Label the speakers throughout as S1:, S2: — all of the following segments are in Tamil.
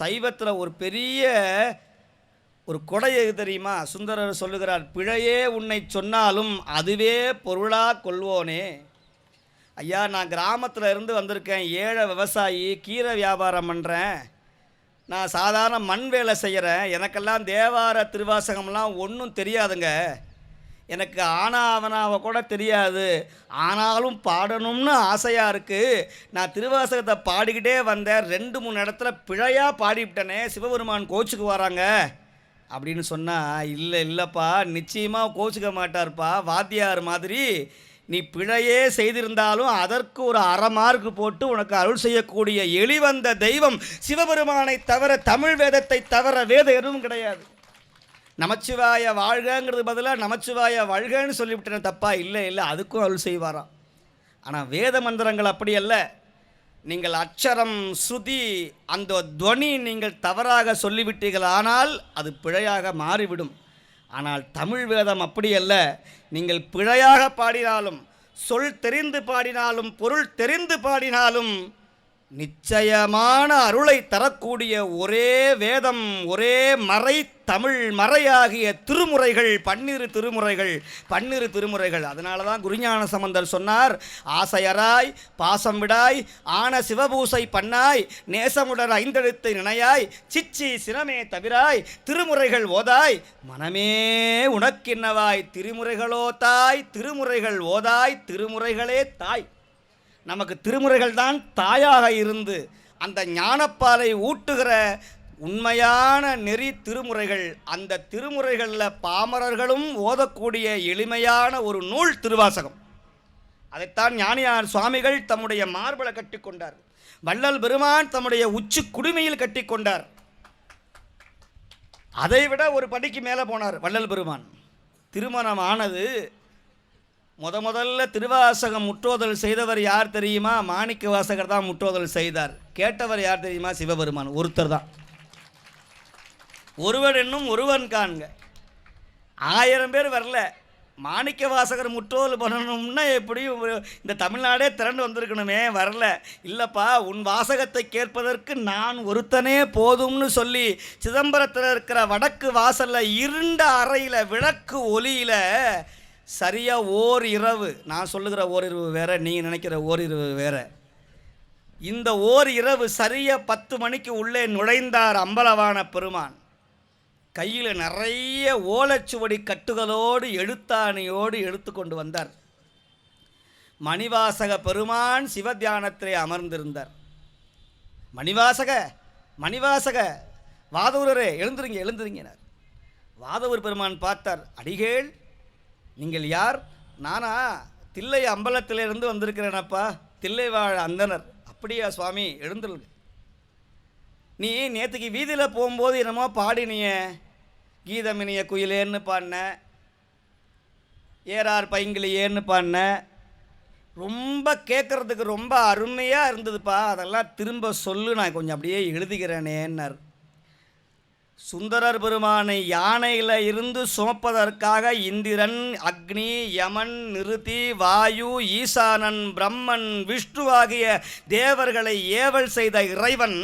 S1: சைவத்தில் ஒரு பெரிய ஒரு கொடை எது தெரியுமா சுந்தரர் சொல்லுகிறார் பிழையே உன்னை சொன்னாலும் அதுவே பொருளாக கொள்வோனே ஐயா நான் கிராமத்தில் இருந்து வந்திருக்கேன் ஏழை விவசாயி கீரை வியாபாரம் பண்ணுறேன் நான் சாதாரண மண் வேலை செய்கிறேன் எனக்கெல்லாம் தேவார திருவாசகம்லாம் ஒன்றும் தெரியாதுங்க எனக்கு ஆனா அவனாவை கூட தெரியாது ஆனாலும் பாடணும்னு ஆசையாக இருக்குது நான் திருவாசகத்தை பாடிக்கிட்டே வந்தேன் ரெண்டு மூணு இடத்துல பிழையாக பாடிவிட்டனே சிவபெருமான் கோச்சுக்கு வராங்க அப்படின்னு சொன்னால் இல்லை இல்லைப்பா நிச்சயமாக கோச்சுக்க மாட்டார்ப்பா வாத்தியார் மாதிரி நீ பிழையே செய்திருந்தாலும் அதற்கு ஒரு அரை மார்க் போட்டு உனக்கு அருள் செய்யக்கூடிய எளிவந்த தெய்வம் சிவபெருமானை தவிர தமிழ் வேதத்தை தவிர வேத எதுவும் கிடையாது நமச்சிவாய வாழ்கங்கிறது பதிலாக நமச்சிவாய வாழ்கன்னு சொல்லிவிட்டேன் தப்பாக இல்லை இல்லை அதுக்கும் அருள் செய்வாராம் ஆனால் வேத மந்திரங்கள் அப்படி அல்ல நீங்கள் அச்சரம் சுதி அந்த துவனி நீங்கள் தவறாக சொல்லிவிட்டீர்கள் ஆனால் அது பிழையாக மாறிவிடும் ஆனால் தமிழ் வேதம் அப்படி அல்ல நீங்கள் பிழையாக பாடினாலும் சொல் தெரிந்து பாடினாலும் பொருள் தெரிந்து பாடினாலும் நிச்சயமான அருளை தரக்கூடிய ஒரே வேதம் ஒரே மறை தமிழ் மறையாகிய திருமுறைகள் பன்னிரு திருமுறைகள் பன்னிரு திருமுறைகள் அதனால தான் குருஞான சம்பந்தர் சொன்னார் ஆசையராய் பாசம் விடாய் ஆன சிவபூசை பண்ணாய் நேசமுடன் ஐந்தெழுத்தை நினையாய் சிச்சி சினமே தவிராய் திருமுறைகள் ஓதாய் மனமே உனக்கின்னவாய் திருமுறைகளோ தாய் திருமுறைகள் ஓதாய் திருமுறைகளே தாய் நமக்கு திருமுறைகள் தான் தாயாக இருந்து அந்த ஞானப்பாலை ஊட்டுகிற உண்மையான நெறி திருமுறைகள் அந்த திருமுறைகளில் பாமரர்களும் ஓதக்கூடிய எளிமையான ஒரு நூல் திருவாசகம் அதைத்தான் ஞானியார் சுவாமிகள் தம்முடைய மார்பலை கொண்டார் வள்ளல் பெருமான் தம்முடைய உச்சி குடுமையில் கொண்டார் அதைவிட ஒரு படிக்கு மேலே போனார் வள்ளல் பெருமான் திருமணம் ஆனது முத முதல்ல திருவாசகம் முற்றோதல் செய்தவர் யார் தெரியுமா மாணிக்க வாசகர் தான் முற்றோதல் செய்தார் கேட்டவர் யார் தெரியுமா சிவபெருமான் ஒருத்தர் தான் ஒருவன் என்னும் ஒருவன் காண்க ஆயிரம் பேர் வரல மாணிக்க வாசகர் முற்றோதல் பண்ணணும்னா எப்படியும் இந்த தமிழ்நாடே திரண்டு வந்திருக்கணுமே வரல இல்லைப்பா உன் வாசகத்தை கேட்பதற்கு நான் ஒருத்தனே போதும்னு சொல்லி சிதம்பரத்தில் இருக்கிற வடக்கு வாசலில் இருண்ட அறையில் விளக்கு ஒலியில் சரியாக ஓர் இரவு நான் சொல்லுகிற ஓரிரவு வேறு நீங்கள் நினைக்கிற ஓரிரவு வேறு இந்த ஓர் இரவு சரியாக பத்து மணிக்கு உள்ளே நுழைந்தார் அம்பலவான பெருமான் கையில் நிறைய ஓலைச்சுவடி கட்டுகளோடு எழுத்தாணியோடு எடுத்து கொண்டு வந்தார் மணிவாசக பெருமான் சிவத்தியானத்திலே அமர்ந்திருந்தார் மணிவாசக மணிவாசக வாதவூரரே எழுந்துருங்க எழுந்துருங்கினார் வாதவூர் பெருமான் பார்த்தார் அடிகேள் நீங்கள் யார் நானா தில்லை அம்பலத்திலிருந்து வந்திருக்கிறேனப்பா தில்லை வாழ அந்தனர் அப்படியா சுவாமி எழுந்துருங்க நீ நேற்றுக்கு வீதியில் போகும்போது என்னமோ பாடினிய கீதமினிய குயிலேன்னு பாடின ஏறார் பைங்கிலேன்னு பாடின ரொம்ப கேட்குறதுக்கு ரொம்ப அருமையாக இருந்ததுப்பா அதெல்லாம் திரும்ப சொல்லு நான் கொஞ்சம் அப்படியே எழுதுகிறேனேன்னார் சுந்தரர் பெருமானை யானையில் இருந்து சுமப்பதற்காக இந்திரன் அக்னி யமன் நிறுத்தி வாயு ஈசானன் பிரம்மன் விஷ்ணு ஆகிய தேவர்களை ஏவல் செய்த இறைவன்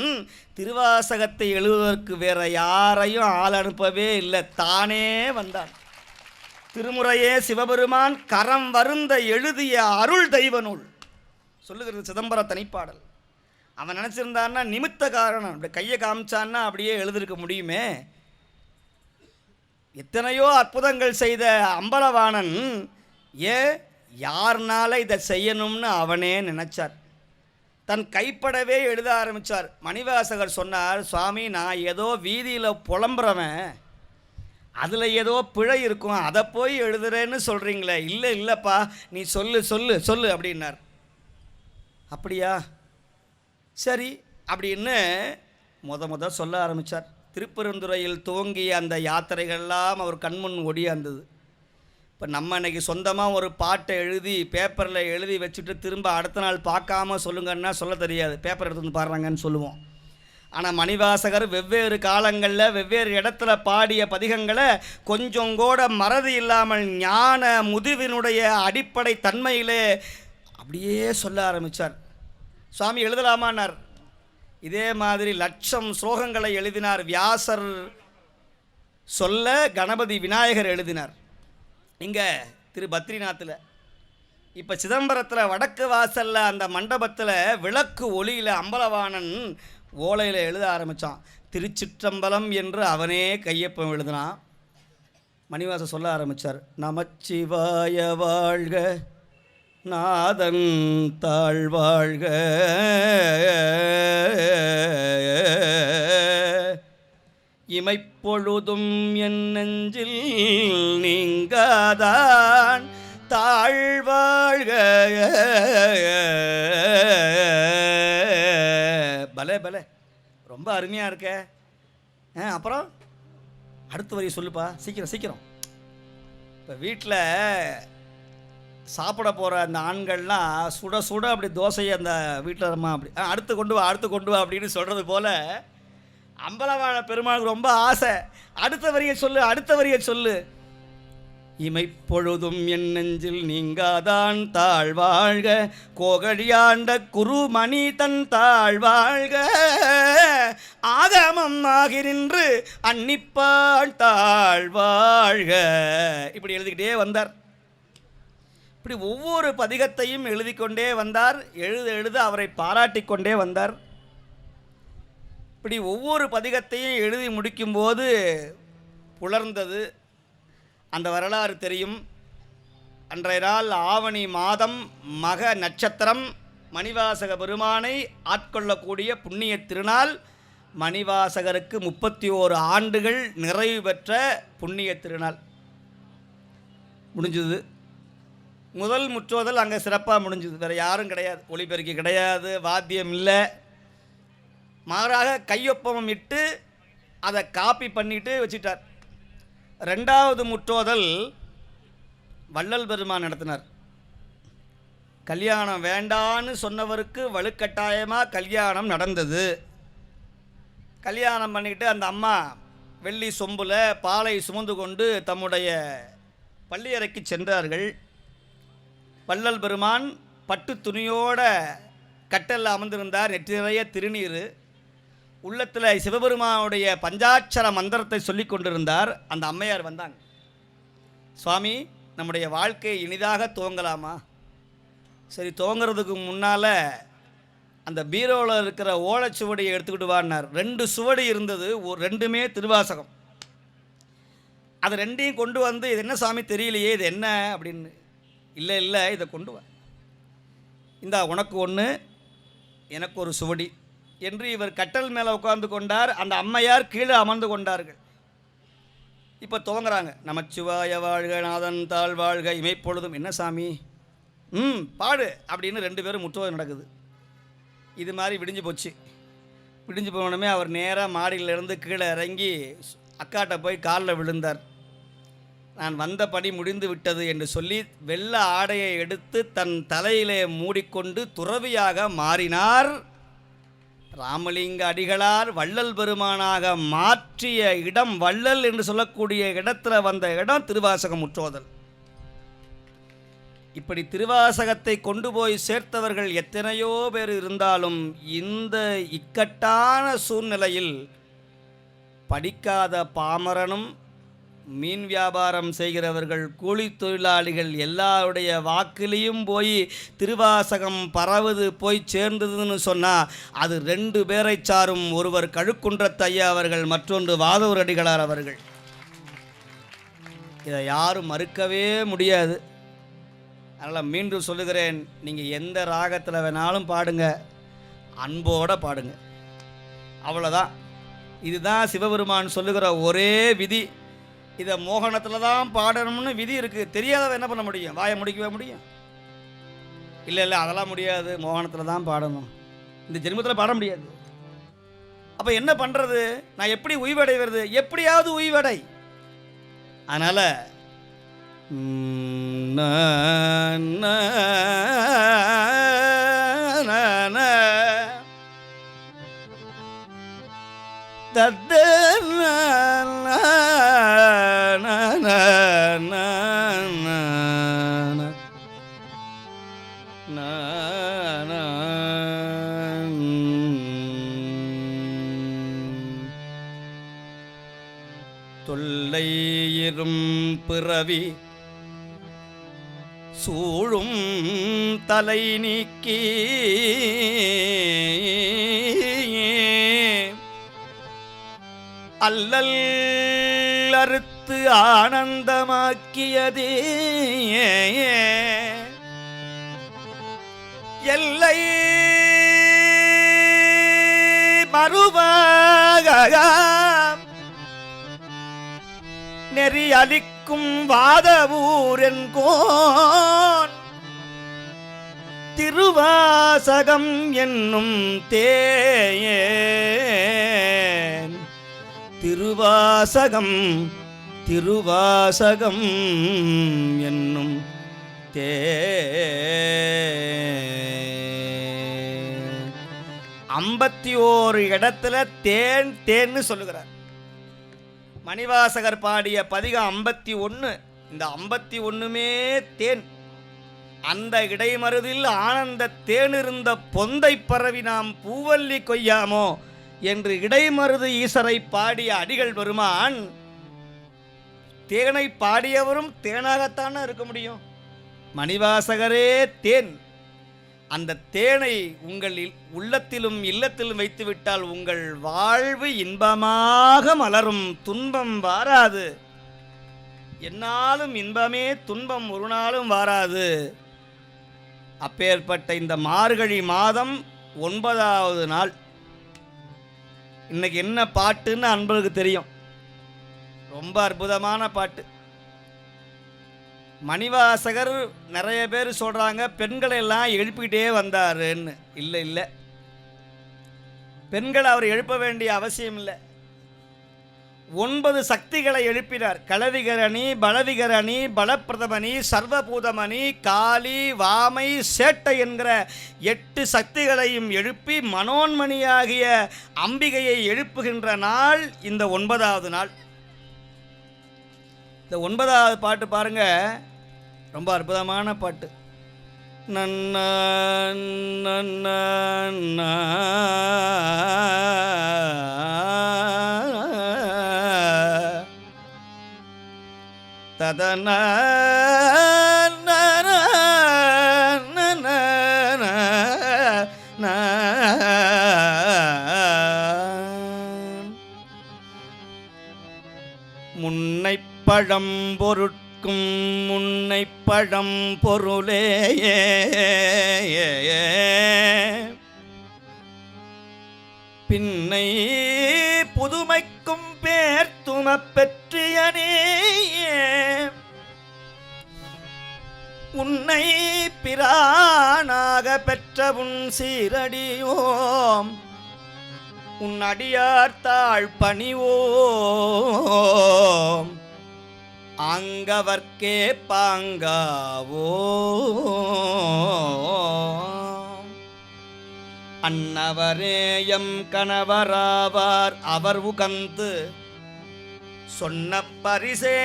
S1: திருவாசகத்தை எழுதுவதற்கு வேற யாரையும் ஆள் அனுப்பவே இல்லை தானே வந்தான் திருமுறையே சிவபெருமான் கரம் வருந்த எழுதிய அருள் தெய்வ நூல் சொல்லுகிறது சிதம்பர தனிப்பாடல் அவன் நினச்சிருந்தான்னா நிமித்த காரணம் அப்படி கையை காமிச்சான்னா அப்படியே எழுதிருக்க முடியுமே எத்தனையோ அற்புதங்கள் செய்த அம்பலவாணன் ஏ யார்னால இதை செய்யணும்னு அவனே நினச்சார் தன் கைப்படவே எழுத ஆரம்பித்தார் மணிவாசகர் சொன்னார் சுவாமி நான் ஏதோ வீதியில் புலம்புறவன் அதில் ஏதோ பிழை இருக்கும் அதை போய் எழுதுறேன்னு சொல்கிறீங்களே இல்லை இல்லைப்பா நீ சொல்லு சொல்லு சொல்லு அப்படின்னார் அப்படியா சரி அப்படின்னு முத முத சொல்ல ஆரம்பித்தார் திருப்பெருந்துறையில் துவங்கிய அந்த யாத்திரைகள்லாம் அவர் கண்முன் ஒடியாந்தது இப்போ நம்ம இன்றைக்கி சொந்தமாக ஒரு பாட்டை எழுதி பேப்பரில் எழுதி வச்சுட்டு திரும்ப அடுத்த நாள் பார்க்காம சொல்லுங்கன்னா சொல்ல தெரியாது பேப்பர் எடுத்து வந்து பாடுறாங்கன்னு சொல்லுவோம் ஆனால் மணிவாசகர் வெவ்வேறு காலங்களில் வெவ்வேறு இடத்துல பாடிய பதிகங்களை கொஞ்சம் கூட மறதி இல்லாமல் ஞான முதுவினுடைய அடிப்படை தன்மையிலே அப்படியே சொல்ல ஆரம்பித்தார் சுவாமி எழுதலாமான்னார் இதே மாதிரி லட்சம் ஸ்லோகங்களை எழுதினார் வியாசர் சொல்ல கணபதி விநாயகர் எழுதினார் இங்கே திரு பத்ரிநாத்தில் இப்போ சிதம்பரத்தில் வடக்கு வாசலில் அந்த மண்டபத்தில் விளக்கு ஒளியில் அம்பலவாணன் ஓலையில் எழுத ஆரம்பித்தான் திருச்சிற்றம்பலம் என்று அவனே கையொப்பம் எழுதினான் மணிவாசன் சொல்ல ஆரம்பித்தார் நமச்சிவாய வாழ்க நாதன் தாழ்வாழ்க இமைப்பொழுதும் என் நெஞ்சில் நீங்காதான் தாழ்வாழ்க பல பல ரொம்ப அருமையாக இருக்க அப்புறம் அடுத்த வரையும் சொல்லுப்பா சீக்கிரம் சீக்கிரம் இப்போ வீட்டில் சாப்பிட போகிற அந்த ஆண்கள்லாம் சுட சுட அப்படி தோசையை அந்த வீட்டில் இருமா அப்படி அடுத்து கொண்டு வா அடுத்து கொண்டு வா அப்படின்னு சொல்கிறது போல் அம்பலவாழ பெருமாளுக்கு ரொம்ப ஆசை அடுத்த வரியை சொல்லு அடுத்த வரியை சொல்லு இமைப்பொழுதும் என் நெஞ்சில் நீங்காதான் தாழ்வாழ்க கோகழியாண்ட குருமணி தன் தாழ்வாழ்க ஆகமம் ஆகிரின்று அன்னிப்பாள் தாழ்வாழ்க இப்படி எழுதிக்கிட்டே வந்தார் இப்படி ஒவ்வொரு பதிகத்தையும் எழுதி கொண்டே வந்தார் எழுத எழுத அவரை பாராட்டி கொண்டே வந்தார் இப்படி ஒவ்வொரு பதிகத்தையும் எழுதி முடிக்கும்போது புலர்ந்தது அந்த வரலாறு தெரியும் அன்றைய நாள் ஆவணி மாதம் மக நட்சத்திரம் மணிவாசக பெருமானை ஆட்கொள்ளக்கூடிய புண்ணிய திருநாள் மணிவாசகருக்கு முப்பத்தி ஓரு ஆண்டுகள் நிறைவு பெற்ற புண்ணிய திருநாள் முடிஞ்சது முதல் முற்றோதல் அங்கே சிறப்பாக முடிஞ்சுது வேறு யாரும் கிடையாது ஒளிபெருக்கி கிடையாது வாத்தியம் இல்லை மாறாக கையொப்பமம் இட்டு அதை காப்பி பண்ணிட்டு வச்சிட்டார் ரெண்டாவது முற்றோதல் வள்ளல் பெருமான் நடத்தினார் கல்யாணம் வேண்டான்னு சொன்னவருக்கு வலுக்கட்டாயமாக கல்யாணம் நடந்தது கல்யாணம் பண்ணிக்கிட்டு அந்த அம்மா வெள்ளி சொம்பில் பாலை சுமந்து கொண்டு தம்முடைய பள்ளியறைக்கு சென்றார்கள் வள்ளல் பெருமான் பட்டு துணியோட கட்டலில் அமர்ந்திருந்தார் நெற்றி நிறைய திருநீர் உள்ளத்தில் சிவபெருமானுடைய பஞ்சாட்சர மந்திரத்தை சொல்லி கொண்டிருந்தார் அந்த அம்மையார் வந்தாங்க சுவாமி நம்முடைய வாழ்க்கை இனிதாக துவங்கலாமா சரி துவங்கிறதுக்கு முன்னால் அந்த பீரோவில் இருக்கிற ஓலைச்சுவடியை எடுத்துக்கிட்டு வாடினார் ரெண்டு சுவடி இருந்தது ஒரு ரெண்டுமே திருவாசகம் அது ரெண்டையும் கொண்டு வந்து இது என்ன சாமி தெரியலையே இது என்ன அப்படின்னு இல்லை இல்லை இதை கொண்டு வா இந்தா உனக்கு ஒன்று எனக்கு ஒரு சுவடி என்று இவர் கட்டல் மேலே உட்கார்ந்து கொண்டார் அந்த அம்மையார் கீழே அமர்ந்து கொண்டார்கள் இப்போ துவங்குறாங்க நமச்சிவாய வாழ்க நாதன் தாழ் வாழ்க இமைப்பொழுதும் என்ன சாமி ம் பாடு அப்படின்னு ரெண்டு பேரும் முற்றுவது நடக்குது இது மாதிரி விடிஞ்சு போச்சு விடிஞ்சு போனோடனே அவர் நேராக மாடியிலேருந்து கீழே இறங்கி அக்காட்ட போய் காலில் விழுந்தார் நான் வந்தபடி முடிந்து விட்டது என்று சொல்லி வெள்ள ஆடையை எடுத்து தன் தலையிலே மூடிக்கொண்டு துறவியாக மாறினார் ராமலிங்க அடிகளார் வள்ளல் பெருமானாக மாற்றிய இடம் வள்ளல் என்று சொல்லக்கூடிய இடத்துல வந்த இடம் திருவாசகம் முற்றோதல் இப்படி திருவாசகத்தை கொண்டு போய் சேர்த்தவர்கள் எத்தனையோ பேர் இருந்தாலும் இந்த இக்கட்டான சூழ்நிலையில் படிக்காத பாமரனும் மீன் வியாபாரம் செய்கிறவர்கள் கூலி தொழிலாளிகள் எல்லாருடைய வாக்குலேயும் போய் திருவாசகம் பரவுது போய் சேர்ந்ததுன்னு சொன்னால் அது ரெண்டு பேரை சாரும் ஒருவர் கழுக்குன்றத் ஐயா அவர்கள் மற்றொன்று வாதவரடிகளார் அவர்கள் இதை யாரும் மறுக்கவே முடியாது அதனால் மீண்டும் சொல்லுகிறேன் நீங்கள் எந்த ராகத்தில் வேணாலும் பாடுங்க அன்போடு பாடுங்க அவ்வளோதான் இதுதான் சிவபெருமான் சொல்லுகிற ஒரே விதி இதை மோகனத்தில் தான் பாடணும்னு விதி இருக்குது தெரியாதவ என்ன பண்ண முடியும் வாயை முடிக்கவே முடியும் இல்லை இல்லை அதெல்லாம் முடியாது மோகனத்தில் தான் பாடணும் இந்த ஜென்மத்தில் பாட முடியாது அப்போ என்ன பண்ணுறது நான் எப்படி உய்வடைவது எப்படியாவது உய்வடை அதனால் தத்து
S2: பிறவி சூழும் தலை நீக்கி அல்லல் அறுத்து ஆனந்தமாக்கியதே எல்லை மறுவாக நெறி அளிக்க வாய்க்கும் வாதவூரன் கோன் திருவாசகம் என்னும் தேயேன் திருவாசகம் திருவாசகம் என்னும் தே ஐம்பத்தி ஓரு இடத்துல தேன் தேன்னு சொல்லுகிறார் மணிவாசகர் பாடிய பதிகம் ஐம்பத்தி ஒன்று இந்த ஐம்பத்தி ஒன்றுமே தேன் அந்த இடைமருதில் ஆனந்த தேனிருந்த பொந்தை பரவி நாம் பூவல்லி கொய்யாமோ என்று இடைமருது ஈசரை பாடிய அடிகள் பெருமான் தேனை பாடியவரும் தேனாகத்தானே இருக்க முடியும் மணிவாசகரே தேன் அந்த தேனை உங்கள் உள்ளத்திலும் இல்லத்திலும் வைத்துவிட்டால் உங்கள் வாழ்வு இன்பமாக மலரும் துன்பம் வாராது என்னாலும் இன்பமே துன்பம் ஒரு நாளும் வாராது அப்பேற்பட்ட இந்த மார்கழி மாதம் ஒன்பதாவது நாள் இன்னைக்கு என்ன பாட்டுன்னு அன்பருக்கு தெரியும் ரொம்ப அற்புதமான பாட்டு மணிவாசகர் நிறைய பேர் சொல்கிறாங்க பெண்களை எல்லாம் எழுப்பிக்கிட்டே வந்தாருன்னு இல்லை இல்லை பெண்களை அவர் எழுப்ப வேண்டிய அவசியம் இல்லை ஒன்பது சக்திகளை எழுப்பினார் கலவிகரணி பலவிகரணி பலப்பிரதமணி சர்வபூதமணி காளி வாமை சேட்டை என்கிற எட்டு சக்திகளையும் எழுப்பி மனோன்மணியாகிய அம்பிகையை எழுப்புகின்ற நாள் இந்த ஒன்பதாவது நாள் இந்த ஒன்பதாவது பாட்டு பாருங்கள் ரொம்ப அற்புதமான பாட்டு நன்ன முன்னை பழம் பொருட் நிற்கும் முன்னை பழம் பொருளேயே பின்னை புதுமைக்கும் பேர் துமப்பெற்றியனே உன்னை பிரானாக பெற்ற உன் சீரடியோம் உன் அடியார்த்தாள் பணிவோம் அங்கவர்க்கே பாங்காவோ அன்னவரேயம் கணவராவார் அவர் உகந்து சொன்ன பரிசே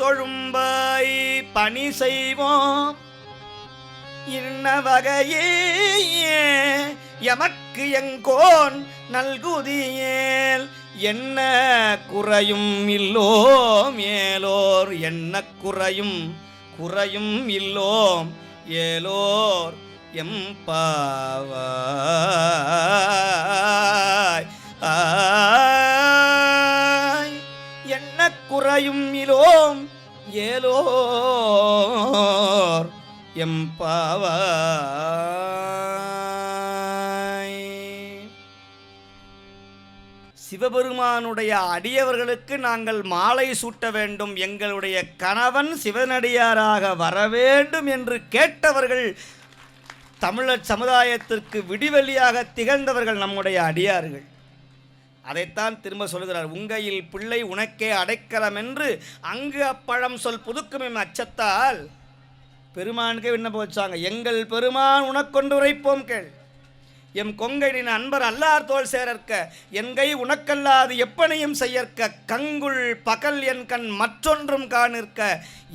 S2: தொழும்பாய் பணி செய்வோம் இன்ன வகையே எமக்கு எங்கோன் நல்குதியேல் என்ன குறையும் இல்லோ மேலோர் என்ன குறையும் குறையும் இல்லோம் ஏலோர் எம் பாவாய் என்ன குறையும் இலோம் ஏலோர் எம் பாவா சிவபெருமானுடைய அடியவர்களுக்கு நாங்கள் மாலை சூட்ட வேண்டும் எங்களுடைய கணவன் சிவனடியாராக வர வேண்டும் என்று கேட்டவர்கள் தமிழர் சமுதாயத்திற்கு விடிவெளியாக திகழ்ந்தவர்கள் நம்முடைய அடியார்கள் அதைத்தான் திரும்ப சொல்கிறார் உங்கையில் பிள்ளை உனக்கே அடைக்கலம் என்று அங்கு அப்பழம் சொல் புதுக்குமே அச்சத்தால் பெருமானுக்கே விண்ணப்ப வச்சாங்க எங்கள் பெருமான் உனக்கொண்டு உரைப்போம் கேள் எம் கொங்கையின் அன்பர் அல்லார் தோல் சேரற்க என்கை உனக்கல்லாது எப்பனையும் செய்யற்க கங்குள் பகல் என் கண் மற்றொன்றும் காணிற்க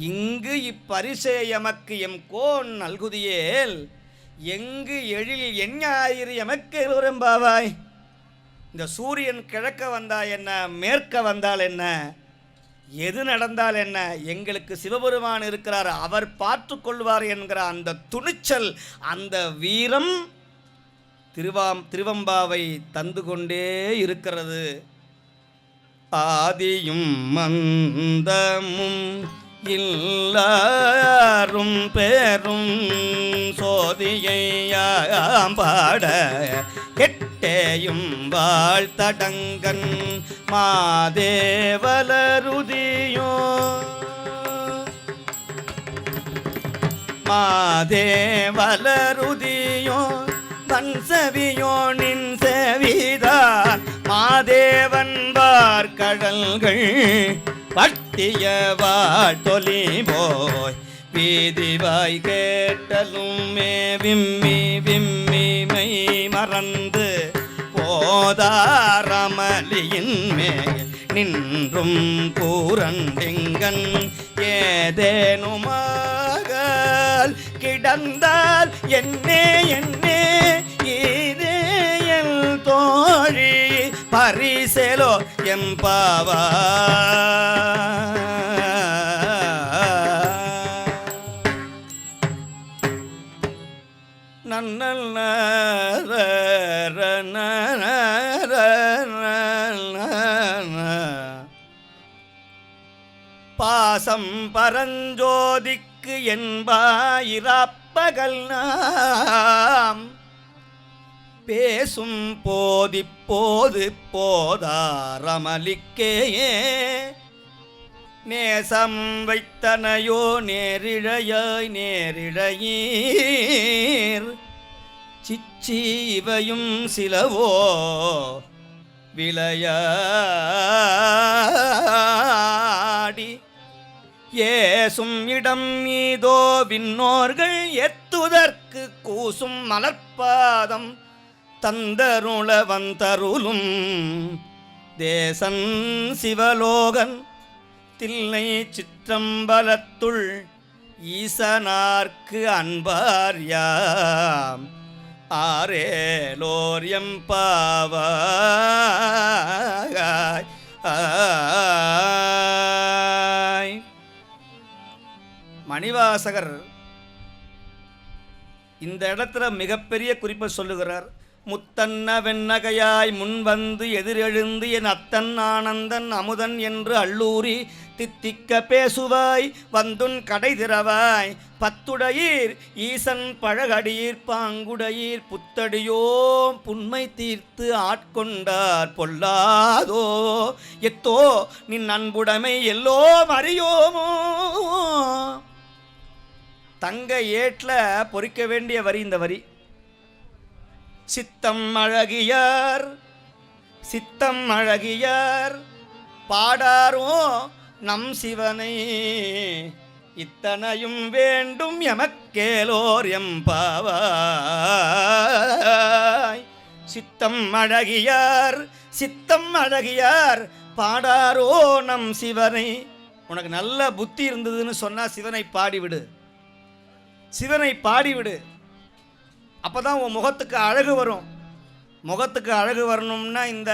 S2: இங்கு இப்பரிசே எமக்கு எம் கோன் நல்குதியேல் எங்கு எழில் எஞ்ஞாயிறு எமக்கு உரம்பாவாய் இந்த சூரியன் கிழக்க வந்தால் என்ன மேற்க வந்தால் என்ன எது நடந்தால் என்ன எங்களுக்கு சிவபெருமான் இருக்கிறார் அவர் பார்த்து கொள்வார் என்கிற அந்த துணிச்சல் அந்த வீரம் திருவாம் திருவம்பாவை தந்து கொண்டே இருக்கிறது ஆதியும் மந்தமும் இல்லாரும் பெரும் சோதியையாம்பாட கெட்டேயும் வாழ்த்தடங்கன் மாதேவலருதியோ மாதேவலருதியோ தன் செவியோ நின் செவிதான் மாதேவன் பார்க்கடல்கள் பட்டிய வாழ்த்தொலி போய் வீதிவாய் கேட்டலும் மே விம்மி விம்மி மை மறந்து போதாரமலியின் மேல் நின்றும் பூரண்டிங்கன் ஏதேனுமாக கிடந்தால் என்னே என்னே இதேயல் தோழி பரிசெலோ எம்பாவா நன்னல் பாசம் பரஞ்சோதிக்கு என்பாயிராப்பகல் நாம் பேசும் போதிப்போது போதாரமலிக்கேயே நேசம் வைத்தனையோ நேரிழையாய் நேரிழையீர் சிச்சி இவையும் சிலவோ விளையாடி ஏசும் இடம் மீதோ விண்ணோர்கள் எத்துதற்கு கூசும் மலர்பாதம் தந்தருள வந்தருளும் தேசன் சிவலோகன் தில்லை சிற்றம்பலத்துள் ஈசனார்க்கு அன்பார்யாம் ஆரேலோரியம் பாவாய் மணிவாசகர் இந்த இடத்துல மிகப்பெரிய குறிப்பை சொல்லுகிறார் முத்தன்ன வெண்ணகையாய் முன்வந்து எதிரெழுந்து என் அத்தன் ஆனந்தன் அமுதன் என்று அள்ளூரி தித்திக்க பேசுவாய் வந்துன் கடை திறவாய் பத்துடையீர் ஈசன் பழகடியீர் பாங்குடையீர் புத்தடியோ புண்மை தீர்த்து ஆட்கொண்டார் பொல்லாதோ எத்தோ நின் அன்புடைமை எல்லோ அறியோமோ தங்க ஏட்டில் பொறிக்க வேண்டிய வரி இந்த வரி சித்தம் அழகியார் சித்தம் அழகியார் பாடாரோ நம் சிவனை இத்தனையும் வேண்டும் எமக்கேலோர் பாவாய் சித்தம் அழகியார் சித்தம் அழகியார் பாடாரோ நம் சிவனை உனக்கு நல்ல புத்தி இருந்ததுன்னு சொன்னால் சிவனை பாடிவிடு சிவனை பாடிவிடு அப்போ தான் உன் முகத்துக்கு அழகு வரும் முகத்துக்கு அழகு வரணும்னா இந்த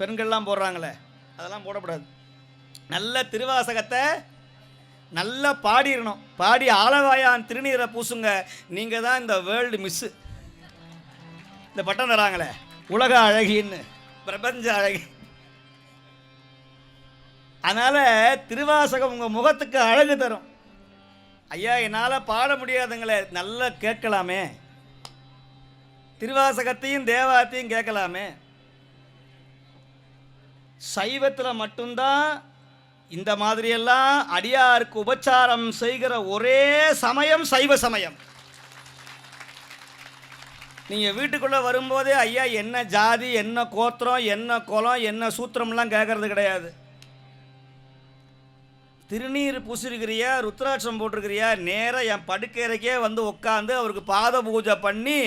S2: பெண்கள்லாம் போடுறாங்களே அதெல்லாம் போடக்கூடாது நல்ல திருவாசகத்தை நல்லா பாடிடணும் பாடி ஆளவாயான் திருநீரை பூசுங்க நீங்கள் தான் இந்த வேர்ல்டு மிஸ்ஸு இந்த பட்டம் தராங்களே உலக அழகின்னு பிரபஞ்ச அழகி அதனால் திருவாசகம் உங்கள் முகத்துக்கு அழகு தரும் ஐயா என்னால் பாட முடியாதுங்களே நல்லா கேட்கலாமே திருவாசகத்தையும் தேவாத்தையும் கேட்கலாமே சைவத்தில் மட்டும்தான் இந்த மாதிரியெல்லாம் அடியாருக்கு உபச்சாரம் செய்கிற ஒரே சமயம் சைவ சமயம் நீங்கள் வீட்டுக்குள்ளே வரும்போதே ஐயா என்ன ஜாதி என்ன கோத்திரம் என்ன குலம் என்ன சூத்திரம்லாம் கேட்கறது கிடையாது திருநீர் பூசிருக்கிறியா ருத்ராட்சம் போட்டிருக்கிறியா நேராக என் படுக்கையறைக்கே வந்து உட்காந்து அவருக்கு பாத பூஜை பண்ணி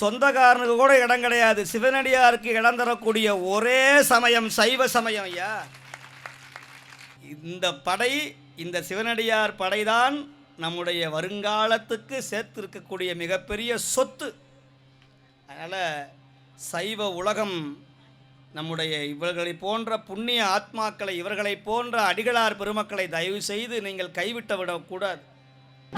S2: சொந்தக்காரனுக்கு கூட இடம் கிடையாது சிவனடியாருக்கு இடம் தரக்கூடிய ஒரே சமயம் சைவ சமயம் ஐயா இந்த படை இந்த சிவனடியார் படைதான் நம்முடைய வருங்காலத்துக்கு சேர்த்திருக்கக்கூடிய மிகப்பெரிய சொத்து அதனால் சைவ உலகம் நம்முடைய இவர்களை போன்ற புண்ணிய ஆத்மாக்களை இவர்களை போன்ற அடிகளார் பெருமக்களை தயவு செய்து நீங்கள் கைவிட்ட விடக்கூடாது